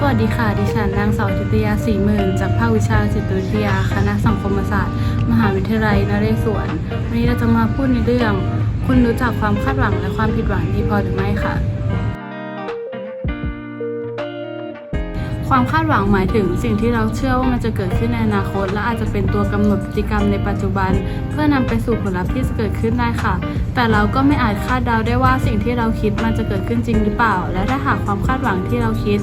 สวัสดีค่ะ ดิฉันนางสาวจิตยาสีหมื่นจากภาควิชาจิตวิทยา คณะสังคมศาสตร์ มหาวิทยาลัยนเรศวร วันนี้เราจะมาพูดในเรื่อง คุณรู้จักความคาดหวังและความผิดหวังดีพอหรือไม่ค่ะ ความคาดหวังหมายถึงสิ่งที่เราเชื่อว่ามันจะเกิดขึ้นในอนาคต และอาจจะเป็นตัวกำหนดพฤติกรรมในปัจจุบัน เพื่อนำไปสู่ผลลัพธ์ที่จะเกิดขึ้นได้ค่ะ แต่เราก็ไม่อาจคาดเดาได้ว่าสิ่งที่เราคิดมันจะเกิดขึ้นจริงหรือเปล่า และถ้าหากความคาดหวังที่เราคิด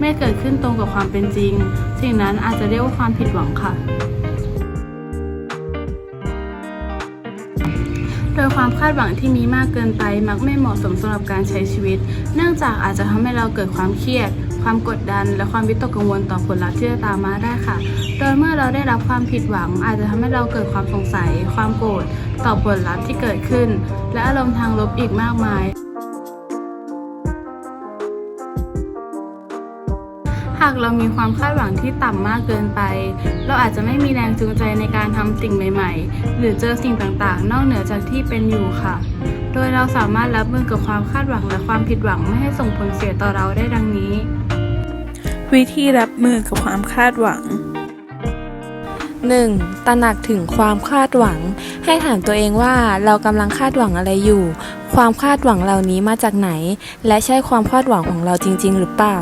ไม่เกิดขึ้นตรงกับความเป็นจริง สิ่งนั้นอาจจะเรียกว่าความผิดหวังค่ะโดยความคาดหวังที่มีมากเกินไปมักไม่เหมาะสมสำหรับการใช้ชีวิต เนื่องจากอาจจะทำให้เราเกิดความเครียด ความกดดัน และความวิตกกังวลต่อผลลัพธ์ที่จะตามมาได้ค่ะ โดยเมื่อเราได้รับความผิดหวัง อาจจะทำให้เราเกิดความสงสัย ความโกรธต่อผลลัพธ์ที่เกิดขึ้น และอารมณ์ทางลบอีกมากมายหากเรามีความคาดหวังที่ต่ำมากเกินไป เราอาจจะไม่มีแรงจูงใจในการทำสิ่งใหม่ ๆ หรือเจอสิ่งต่างๆ นอกเหนือจากที่เป็นอยู่ค่ะ โดยเราสามารถรับมือกับความคาดหวังและความผิดหวังไม่ให้ส่งผลเสียต่อเราได้ดังนี้ วิธีรับมือกับความคาดหวัง 1. ตระหนักถึงความคาดหวัง ให้ถามตัวเองว่าเรากำลังคาดหวังอะไรอยู่ ความคาดหวังเหล่านี้มาจากไหน และใช่ความคาดหวังของเราจริง ๆ หรือเปล่า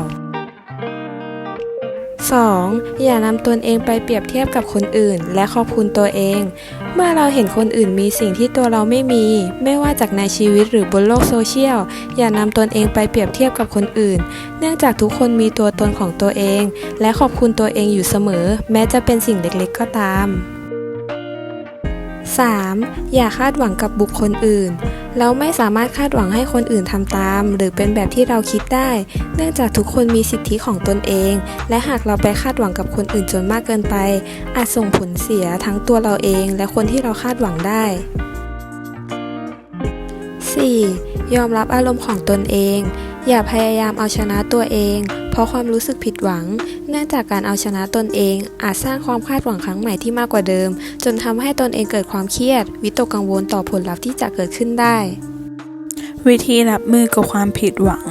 2. อย่านำตนเองไปเปรียบเทียบกับคนอื่น และขอบคุณตัวเอง เมื่อเราเห็นคนอื่นมีสิ่งที่ตัวเราไม่มี ไม่ว่าจากในชีวิตหรือบนโลกโซเชียล อย่านำตนเองไปเปรียบเทียบกับคนอื่น เนื่องจากทุกคนมีตัวตนของตัวเอง และขอบคุณตัวเองอยู่เสมอ แม้จะเป็นสิ่งเล็กๆก็ตาม 3. อย่าคาดหวังกับบุคคลอื่น เราไม่สามารถคาดหวังให้คนอื่นทำตาม หรือเป็นแบบที่เราคิดได้ เนื่องจากทุกคนมีสิทธิของตนเอง และหากเราไปคาดหวังกับคนอื่นจนมากเกินไป อาจส่งผลเสียทั้งตัวเราเองและคนที่เราคาดหวังได้ 4. ยอมรับอารมณ์ของตนเอง อย่าพยายามเอาชนะตัวเอง เพราะความรู้สึกผิดหวัง เนื่องจากการเอาชนะตนเอง อาจสร้างความคาดหวังครั้งใหม่ที่มากกว่าเดิม จนทำให้ตนเองเกิดความเครียด วิตกกังวลต่อผลลัพธ์ที่จะเกิดขึ้นได้ วิธีรับมือกับความผิดหวัง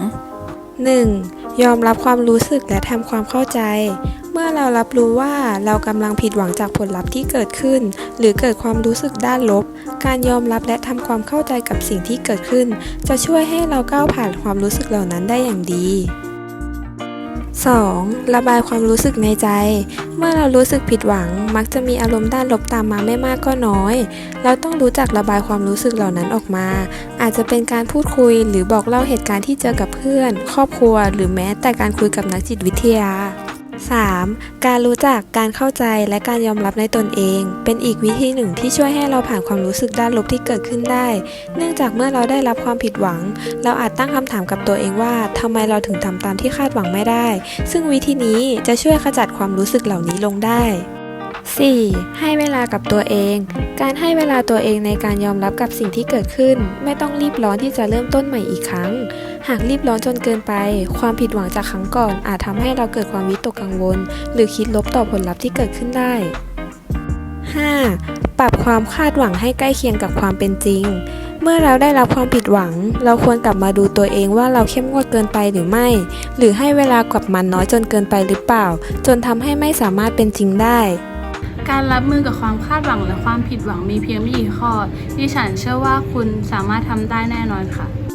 1. ยอมรับความรู้สึกและทำความเข้าใจ เมื่อเรารับรู้ว่าเรากำลังผิดหวังจากผลลัพธ์ที่เกิดขึ้น หรือเกิดความรู้สึกด้านลบ การยอมรับและทำความเข้าใจกับสิ่งที่เกิดขึ้น จะช่วยให้เราก้าวผ่านความรู้สึกเหล่านั้นได้อย่างดี 2. ระบายความรู้สึกในใจ เมื่อเรารู้สึกผิดหวัง มักจะมีอารมณ์ด้านลบตามมาไม่มากก็น้อย เราต้องรู้จักระบายความรู้สึกเหล่านั้นออกมา อาจจะเป็นการพูดคุยหรือบอกเล่าเหตุการณ์ที่เจอกับเพื่อน ครอบครัว หรือแม้แต่การคุยกับนักจิตวิทยา 3. การรู้จักการเข้าใจและการยอมรับในตนเอง เป็นอีกวิธีหนึ่งที่ช่วยให้เราผ่านความรู้สึกด้านลบที่เกิดขึ้นได้ เนื่องจากเมื่อเราได้รับความผิดหวัง เราอาจตั้งคำถามกับตัวเองว่าทำไมเราถึงทำตามที่คาดหวังไม่ได้ ซึ่งวิธีนี้จะช่วยขจัดความรู้สึกเหล่านี้ลงได้ 4. ให้เวลากับตัวเอง การให้เวลาตัวเองในการยอมรับกับสิ่งที่เกิดขึ้น ไม่ต้องรีบร้อนที่จะเริ่มต้นใหม่อีกครั้ง หากรีบร้อนจนเกินไป ความผิดหวังจากครั้งก่อน อาจทำให้เราเกิดความวิตกกังวล หรือคิดลบต่อผลลัพธ์ที่เกิดขึ้นได้ 5. ปรับความคาดหวังให้ใกล้เคียงกับความเป็นจริง เมื่อเราได้รับความผิดหวัง เราควรกลับมาดูตัวเองว่าเราเข้มงวดเกินไปหรือไม่ หรือให้เวลากับมันน้อยจนเกินไปหรือเปล่า จนทำให้ไม่สามารถเป็นจริงได้ การรับมือกับความคาดหวังและความผิดหวังมีเพียงไม่กี่ข้อ ดิฉันเชื่อว่าคุณสามารถทำได้แน่นอนค่ะ